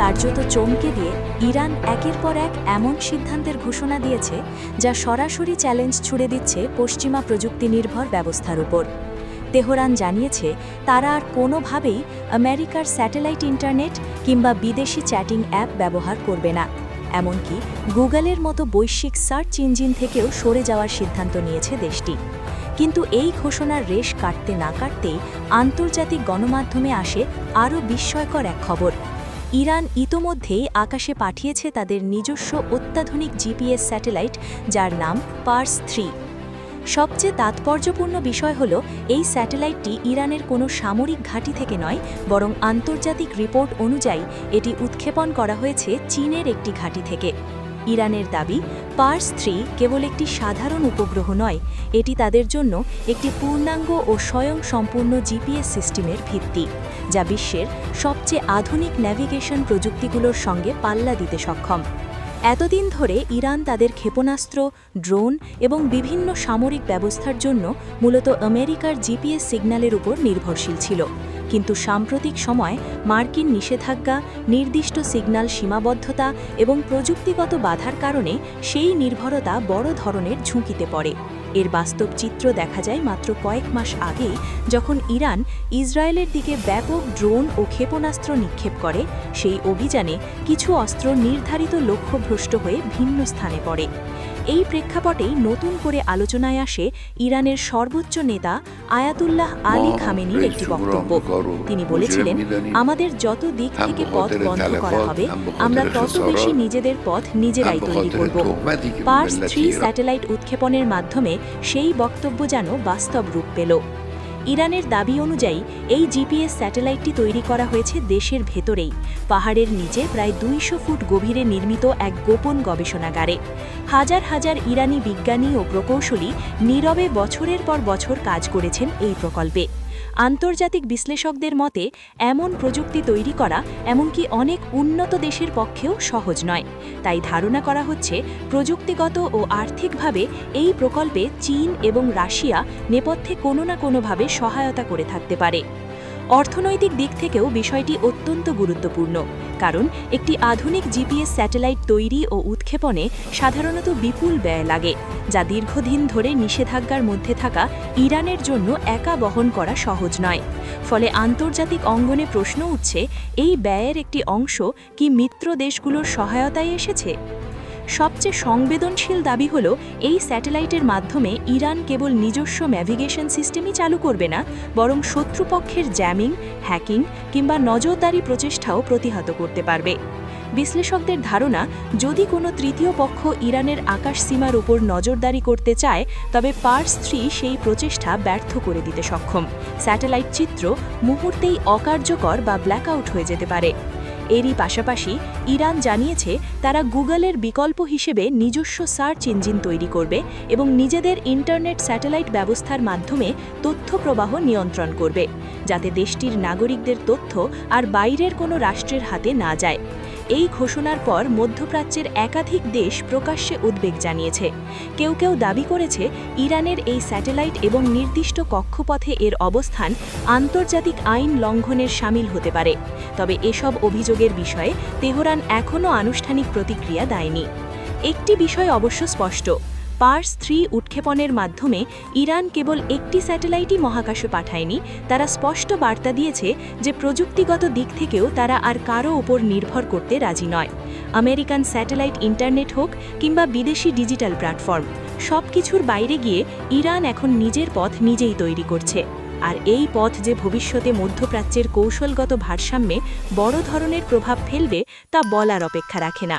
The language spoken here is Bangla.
কার্যত চমকে দিয়ে ইরান একের পর এক এমন সিদ্ধান্তের ঘোষণা দিয়েছে, যা সরাসরি চ্যালেঞ্জ ছুড়ে দিচ্ছে পশ্চিমা প্রযুক্তি নির্ভর ব্যবস্থার উপর। তেহরান জানিয়েছে, তারা আর কোনোভাবেই আমেরিকার স্যাটেলাইট ইন্টারনেট কিংবা বিদেশি চ্যাটিং অ্যাপ ব্যবহার করবে না। এমনকি গুগলের মতো বৈশ্বিক সার্চ ইঞ্জিন থেকেও সরে যাওয়ার সিদ্ধান্ত নিয়েছে দেশটি। কিন্তু এই ঘোষণার রেশ কাটতে না কাটতেই আন্তর্জাতিক গণমাধ্যমে আসে আরও বিস্ময়কর এক খবর। ইরান ইতোমধ্যেই আকাশে পাঠিয়েছে তাদের নিজস্ব অত্যাধুনিক জিপিএস স্যাটেলাইট, যার নাম পার্স থ্রি। সবচেয়ে তাৎপর্যপূর্ণ বিষয় হল, এই স্যাটেলাইটটি ইরানের কোনো সামরিক ঘাঁটি থেকে নয়, বরং আন্তর্জাতিক রিপোর্ট অনুযায়ী এটি উৎক্ষেপণ করা হয়েছে চীনের একটি ঘাঁটি থেকে। ইরানের দাবি, পার্স থ্রি কেবল একটি সাধারণ উপগ্রহ নয়, এটি তাদের জন্য একটি পূর্ণাঙ্গ ও স্বয়ং সম্পূর্ণ জিপিএস সিস্টেমের ভিত্তি, যা বিশ্বের সবচেয়ে আধুনিক ন্যাভিগেশন প্রযুক্তিগুলোর সঙ্গে পাল্লা দিতে সক্ষম। এতদিন ধরে ইরান তাদের ক্ষেপণাস্ত্র, ড্রোন এবং বিভিন্ন সামরিক ব্যবস্থার জন্য মূলত আমেরিকার জিপিএস সিগন্যালের উপর নির্ভরশীল ছিল। কিন্তু সাম্প্রতিক সময় মার্কিন নিষেধাজ্ঞা, নির্দিষ্ট সিগন্যাল সীমাবদ্ধতা এবং প্রযুক্তিগত বাধার কারণে সেই নির্ভরতা বড় ধরনের ঝুঁকিতে পড়ে। এর বাস্তব চিত্র দেখা যায় মাত্র কয়েক মাস আগে যখন ইরান ইসরায়েলের দিকে ব্যাপক ড্রোন ও ক্ষেপণাস্ত্র নিক্ষেপ করে, সেই অভিযানে কিছু অস্ত্র নির্ধারিত লক্ষ্যভ্রষ্ট হয়ে ভিন্ন স্থানে পড়ে। এই প্রেক্ষাপটেই নতুন করে আলোচনায় আসে ইরানের সর্বোচ্চ নেতা আয়াতুল্লাহ আলী খামেনির একটি বক্তব্য। তিনি বলেছিলেন আমাদের যত দিক থেকে পথ বন্ধ করা হবে আমরা তত বেশি নিজেদের পথ নিজেরাই তৈরি করব। পার্স থ্রি স্যাটেলাইট উৎক্ষেপণের মাধ্যমে সেই বক্তব্য যেন বাস্তব রূপ পেল। ইরানের দাবি অনুযায়ী, এই জিপিএস স্যাটেলাইটটি তৈরি করা হয়েছে দেশের ভেতরেই। পাহাড়ের নিচে প্রায় দুইশো ফুট গভীরে নির্মিত এক গোপন গবেষণাগারে। হাজার হাজার ইরানি বিজ্ঞানী ও প্রকৌশলী নীরবে বছরের পর বছর কাজ করেছেন এই প্রকল্পে। আন্তর্জাতিক বিশ্লেষকদের মতে, এমন প্রযুক্তি তৈরি করা এমনকি অনেক উন্নত দেশের পক্ষেও সহজ নয়। তাই ধারণা করা হচ্ছে, প্রযুক্তিগত ও আর্থিকভাবে এই প্রকল্পে চীন এবং রাশিয়া নেপথ্যে কোনো না কোনোভাবে সহায়তা করে থাকতে পারে। অর্থনৈতিক দিক থেকেও বিষয়টি অত্যন্ত গুরুত্বপূর্ণ, কারণ একটি আধুনিক জিপিএস স্যাটেলাইট তৈরি ও উৎক্ষেপণে সাধারণত বিপুল ব্যয় লাগে, যা দীর্ঘদিন ধরে নিষেধাজ্ঞার মধ্যে থাকা ইরানের জন্য একা বহন করা সহজ নয়। ফলে আন্তর্জাতিক অঙ্গনে প্রশ্ন উঠছে, এই ব্যয়ের একটি অংশ কি মিত্র দেশগুলোর সহায়তায় এসেছে? সবচেয়ে সংবেদনশীল দাবি হল, এই স্যাটেলাইটের মাধ্যমে ইরান কেবল নিজস্ব ন্যাভিগেশন সিস্টেমই চালু করবে না, বরং শত্রুপক্ষের জ্যামিং, হ্যাকিং কিংবা নজরদারি প্রচেষ্টাও প্রতিহত করতে পারবে। বিশ্লেষকদের ধারণা, যদি কোনো তৃতীয় পক্ষ ইরানের আকাশ সীমার উপর নজরদারি করতে চায়, তবে পার্স থ্রি সেই প্রচেষ্টা ব্যর্থ করে দিতে সক্ষম। স্যাটেলাইট চিত্র মুহূর্তেই অকার্যকর বা ব্ল্যাকআউট হয়ে যেতে পারে। এরই পাশাপাশি ইরান জানিয়েছে তারা গুগলের বিকল্প হিসেবে নিজস্ব সার্চ ইঞ্জিন তৈরি করবে এবং নিজেদের ইন্টারনেট স্যাটেলাইট ব্যবস্থার মাধ্যমে তথ্য প্রবাহ নিয়ন্ত্রণ করবে, যাতে দেশটির নাগরিকদের তথ্য আর বাইরের কোনো রাষ্ট্রের হাতে না যায়। এই ঘোষণার পর মধ্যপ্রাচ্যের একাধিক দেশ প্রকাশ্যে উদ্বেগ জানিয়েছে। কেউ কেউ দাবি করেছে, ইরানের এই স্যাটেলাইট এবং নির্দিষ্ট কক্ষপথে এর অবস্থান আন্তর্জাতিক আইন লঙ্ঘনের সামিল হতে পারে। তবে এসব অভিযোগের বিষয়ে তেহরান এখনও আনুষ্ঠানিক প্রতিক্রিয়া দেয়নি। একটি বিষয় অবশ্য স্পষ্ট পার্স থ্রি উৎক্ষেপণের মাধ্যমে ইরান কেবল একটি স্যাটেলাইটই মহাকাশে পাঠায়নি, তারা স্পষ্ট বার্তা দিয়েছে যে প্রযুক্তিগত দিক থেকেও তারা আর কারও ওপর নির্ভর করতে রাজি নয়। আমেরিকান স্যাটেলাইট ইন্টারনেট হোক কিংবা বিদেশি ডিজিটাল প্ল্যাটফর্ম সব কিছুর বাইরে গিয়ে ইরান এখন নিজের পথ নিজেই তৈরি করছে। আর এই পথ যে ভবিষ্যতে মধ্যপ্রাচ্যের কৌশলগত ভারসাম্যে বড় ধরনের প্রভাব ফেলবে তা বলার অপেক্ষা রাখে না।